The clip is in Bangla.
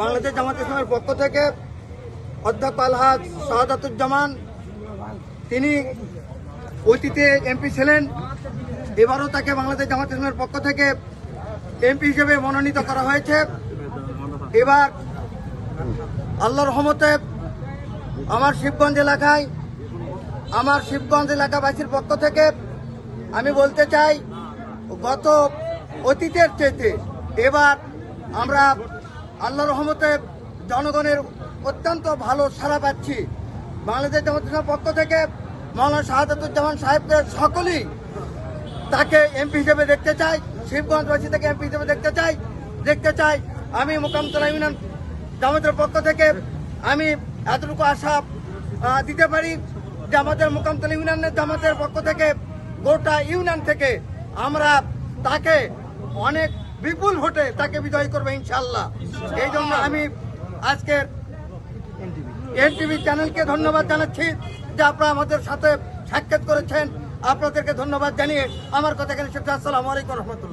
বাংলাদেশ জামাত ইসলামের পক্ষ থেকে অধ্যক্ষ আলহাজ শাহাদাতুজ্জামান, তিনি অতীতে এমপি ছিলেন, এবারও তাকে বাংলাদেশ জামাত ইসলামের পক্ষ থেকে এমপি হিসেবে মনোনীত করা হয়েছে। এবার আল্লাহর রহমতে আমার শিবগঞ্জ এলাকায়, আমার শিবগঞ্জ এলাকাবাসীর পক্ষ থেকে আমি বলতে চাই, গত অতীতের চেতে এবার আমরা আল্লাহ রহমতে জনগণের অত্যন্ত ভালো সাড়া পাচ্ছি। বাংলাদেশ জামাত পক্ষ থেকে মৌলানা শাহাদুজ্জামান সাহেবকে সকলেই তাকে এমপি হিসেবে দেখতে চাই, শিবগঞ্জবাসী থেকে এমপি হিসেবে দেখতে চাই দেখতে চাই। আমি মোকামতলা ইউনিয়ন জামাতের পক্ষ থেকে আমি এতটুকু আশা দিতে পারি যে আমাদের মোকামতলা ইউনিয়নের জামাতের পক্ষ থেকে গোটা ইউনিয়ন থেকে আমরা তাকে অনেক বিপুল ভোটে তাকে বিজয় করবে ইনশাল্লাহ এই জন্য আমি আজকের এনটিভি চ্যানেলকে ধন্যবাদ জানাচ্ছি যে আপনারা আমাদের সাথে সাক্ষাৎ করেছেন। আপনাদেরকে ধন্যবাদ জানিয়ে আমার কথা এখানে শেষ। আসসালামু আলাইকুম রহমতুল্লাহ।